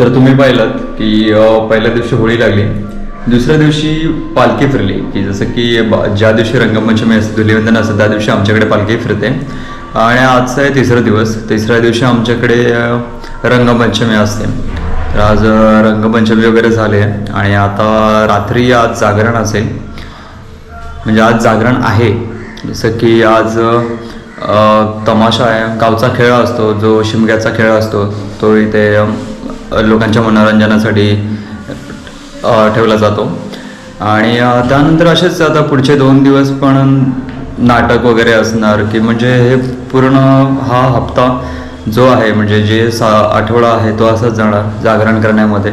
तर तुम्ही पाहिलात की पहिल्या दिवशी होळी लागली. दुसऱ्या दिवशी पालखी फिरली. की जसं की ज्या दिवशी रंगपंचमी असते धुलिवंदन असतं त्या दिवशी आमच्याकडे पालखी फिरते. आणि आजचा आहे तिसरा दिवस. तिसऱ्या दिवशी आमच्याकडे रंगपंचमी असते. तर आज रंगपंचमी वगैरे झाले आणि आता रात्री आज जागरण असेल. म्हणजे आज जागरण आहे. जसं की आज तमाशा आहे. गावचा खेळ असतो जो शिमग्याचा खेळ असतो तो इथे लोकांच्या मनोरंजनासाठी ठेवला जातो. आणि त्यानंतर असेच आता पुढचे दोन दिवस पण नाटक वगैरे असणार की म्हणजे हे पूर्ण हा हप्ता जो आहे म्हणजे जे सा आठवडा आहे तो असाच जाणार जागरण करण्यामध्ये.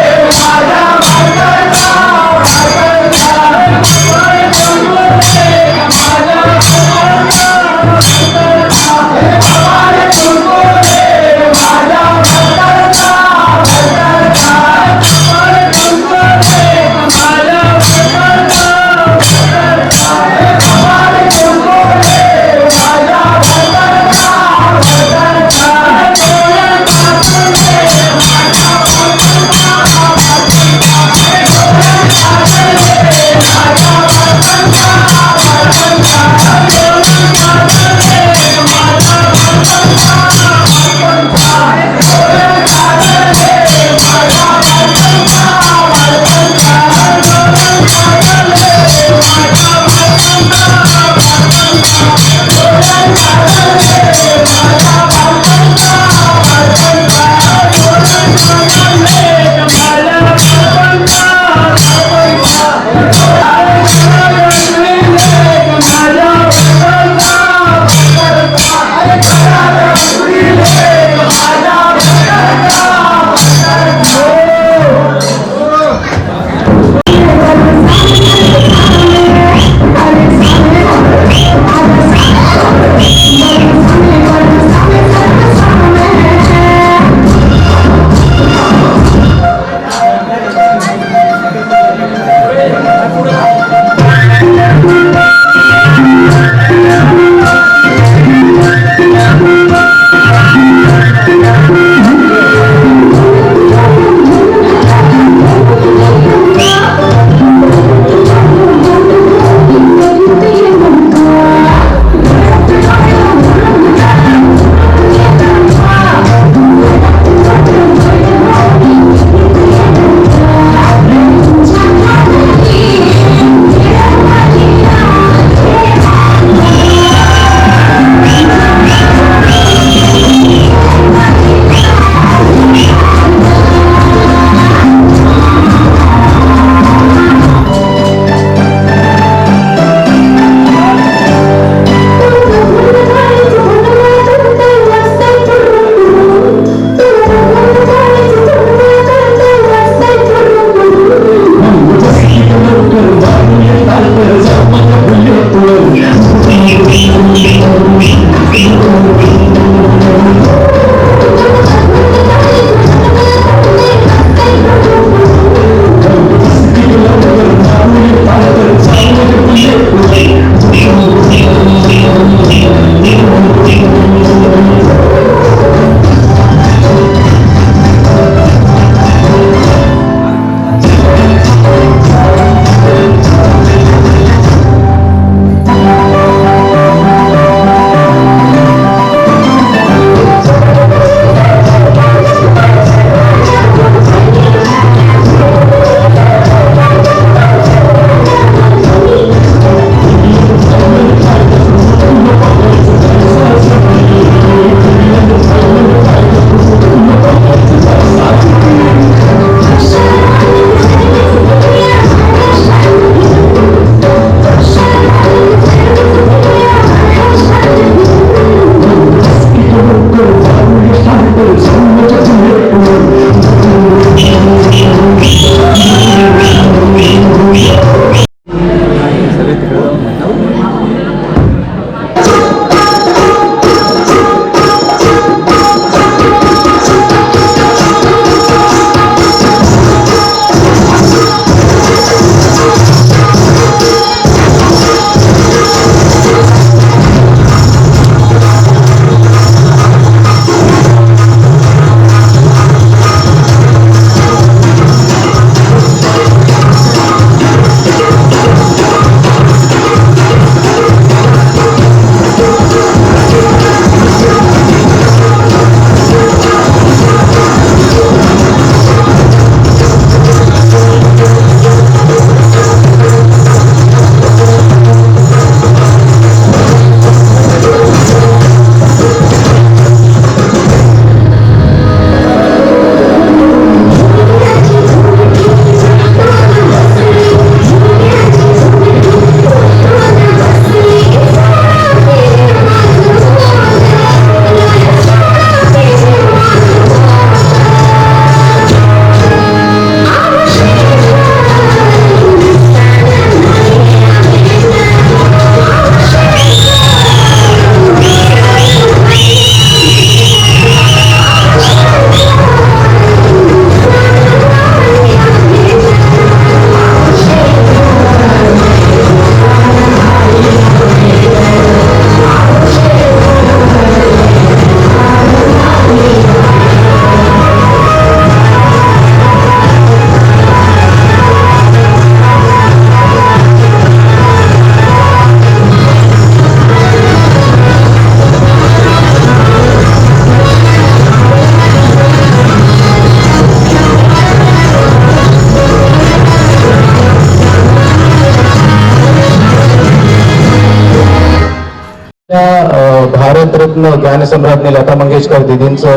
भारतरत्न गानसम्राज्ञी लता मंगेशकर दिदींचं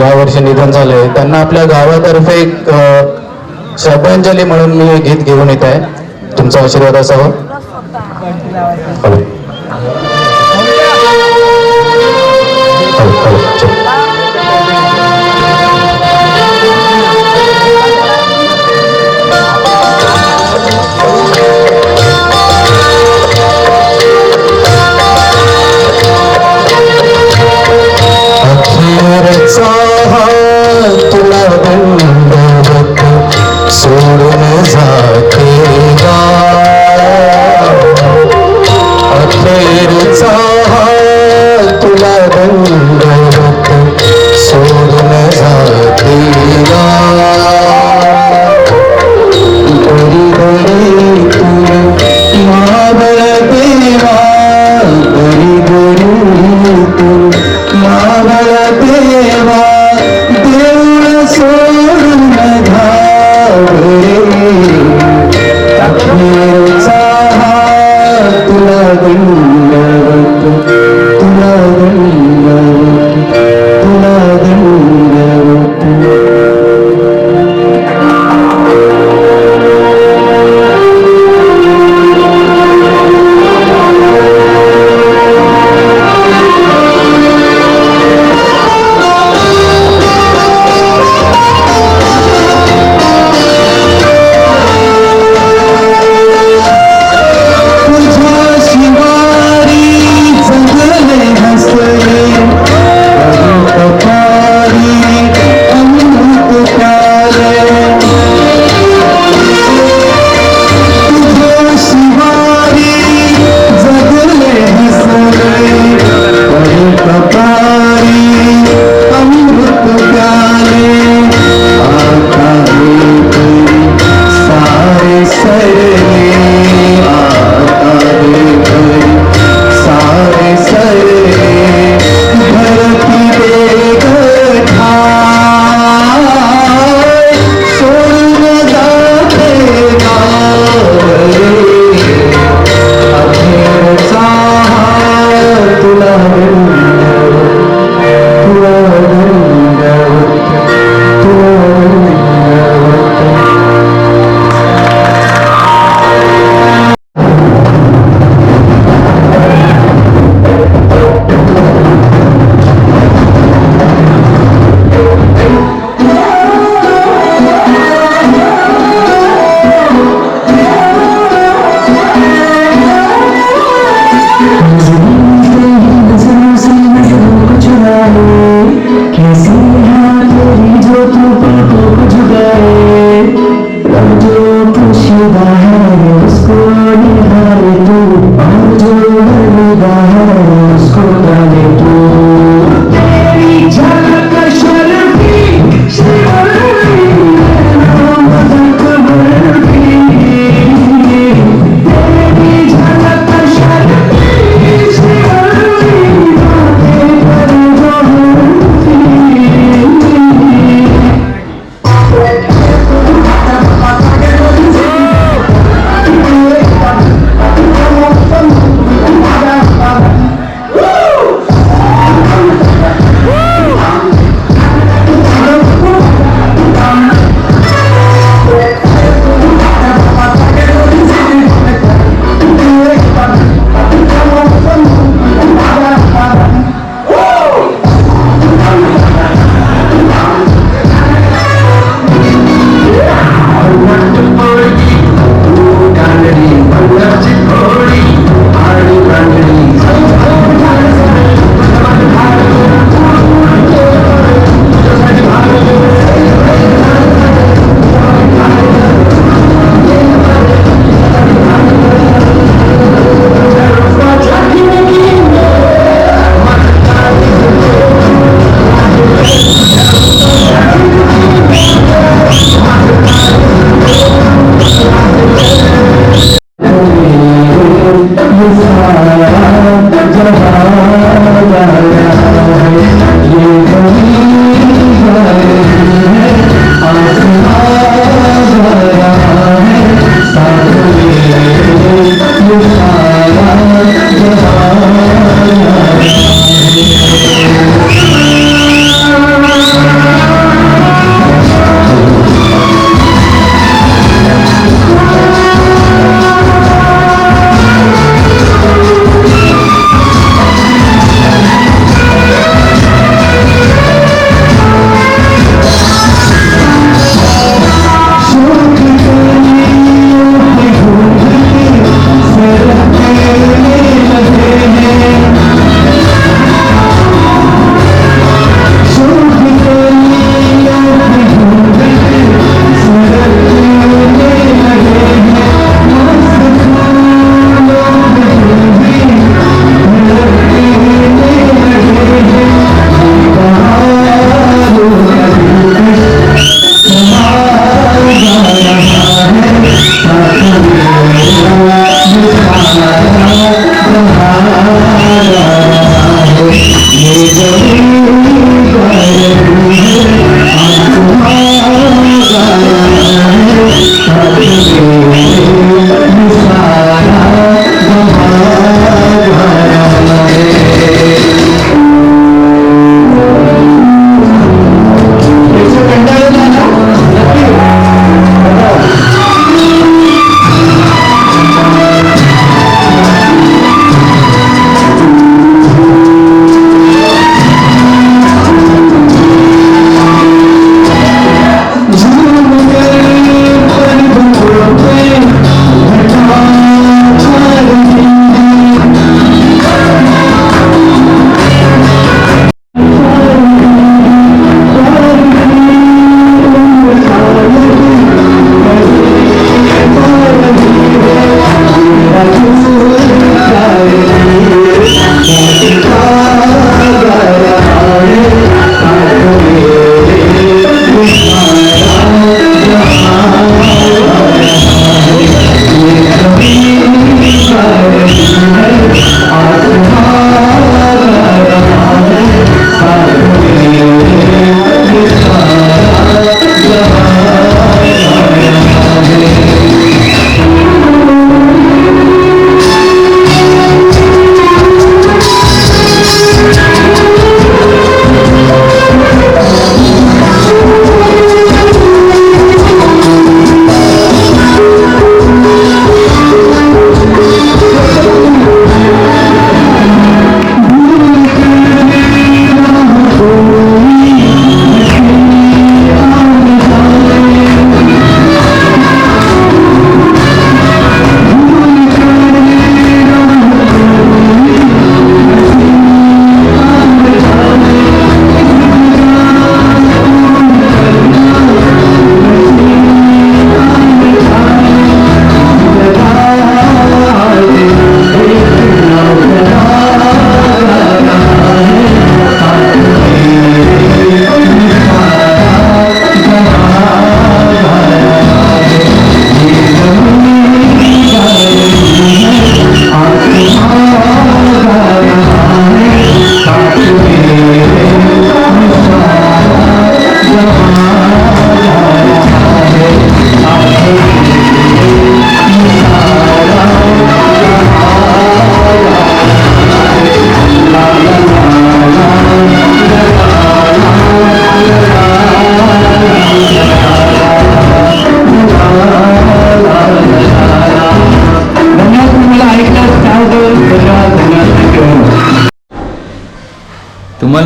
यावर्षी निधन झालंय. त्यांना आपल्या गावातर्फे एक श्रद्धांजली म्हणून मी गीत घेऊन येत आहे. तुमचा आशीर्वाद असावा.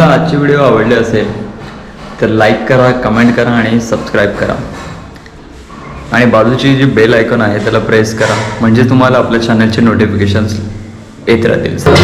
तुम्हाला आजची व्हिडिओ आवडली असेल तर लाईक करा कमेंट करा आणि सबस्क्राईब करा आणि बाजूची जी बेल आयकॉन आहे त्याला प्रेस करा म्हणजे तुम्हाला आपल्या चॅनलचे नोटिफिकेशन्स येत राहतील सर.